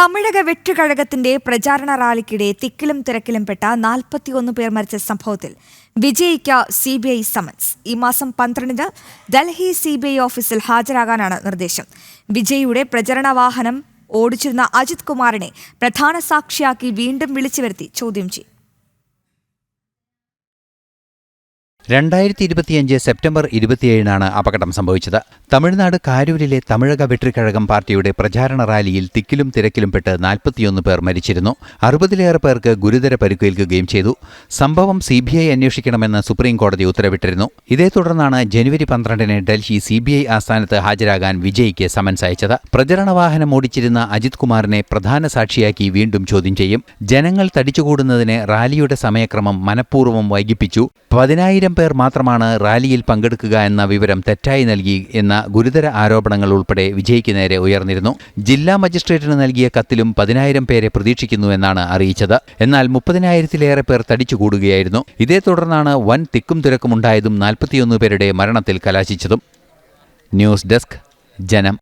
തമിഴക വെട്ടുകഴകത്തിന്റെ പ്രചാരണ റാലിക്കിടെ തിക്കിലും തിരക്കിലും പെട്ട നാൽപ്പത്തിയൊന്ന് പേർ മരിച്ച സംഭവത്തിൽ വിജയിക്ക് സി ബി ഐ സമൻസ്. ഈ മാസം പന്ത്രണ്ടിന് ഡൽഹി സി ബി ഐ ഓഫീസിൽ ഹാജരാകാനാണ് നിർദ്ദേശം. വിജയിയുടെ പ്രചരണ വാഹനം ഓടിച്ചിരുന്ന അജിത് കുമാറിനെ പ്രധാന സാക്ഷിയാക്കി വീണ്ടും വിളിച്ചു വരുത്തി ചോദ്യം ചെയ്യും. രണ്ടായിരത്തി ഇരുപത്തിയഞ്ച് സെപ്റ്റംബർ ഇരുപത്തിയേഴിനാണ് അപകടം സംഭവിച്ചത്. തമിഴ്നാട് കാരൂരിലെ തമിഴക വെട്രിക്കഴകം പാർട്ടിയുടെ പ്രചാരണ റാലിയിൽ തിക്കിലും തിരക്കിലും പെട്ട് നാൽപ്പത്തിയൊന്ന് പേർ മരിച്ചിരുന്നു. അറുപതിലേറെ പേർക്ക് ഗുരുതര പരിക്കേൽക്കുകയും ചെയ്തു. സംഭവം സി ബി ഐ അന്വേഷിക്കണമെന്ന് സുപ്രീം കോടതി ഉത്തരവിട്ടിരുന്നു. ഇതേ തുടർന്നാണ് ജനുവരി പന്ത്രണ്ടിന് ഡൽഹി സി ബി ഐ ആസ്ഥാനത്ത് ഹാജരാകാൻ വിജയ്ക്ക് സമൻസ് അയച്ചത്. പ്രചരണ വാഹനം ഓടിച്ചിരുന്ന അജിത് കുമാറിനെ പ്രധാന സാക്ഷിയാക്കി വീണ്ടും ചോദ്യം ചെയ്യും. ജനങ്ങൾ തടിച്ചുകൂടുന്നതിന് റാലിയുടെ സമയക്രമം മനഃപൂർവം വൈകിപ്പിച്ചു. പതിനായിരം പേർ മാത്രമാണ് റാലിയിൽ പങ്കെടുക്കുക എന്ന വിവരം തെറ്റായി നൽകി എന്ന ഗുരുതര ആരോപണങ്ങൾ ഉൾപ്പെടെ വിജയ്ക്ക് നേരെ ഉയർന്നിരുന്നു. ജില്ലാ മജിസ്ട്രേറ്റിന് നൽകിയ കത്തിലും പതിനായിരം പേരെ പ്രതീക്ഷിക്കുന്നു എന്നാണ് അറിയിച്ചത്. എന്നാൽ മുപ്പതിനായിരത്തിലേറെ പേർ തടിച്ചുകൂടുകയായിരുന്നു. ഇതേ തുടർന്നാണ് വൻ തിക്കും തിരക്കുമുണ്ടായതും നാൽപ്പത്തിയൊന്ന് പേരുടെ മരണത്തിൽ കലാശിച്ചതും. ന്യൂസ് ഡെസ്ക് ജനം.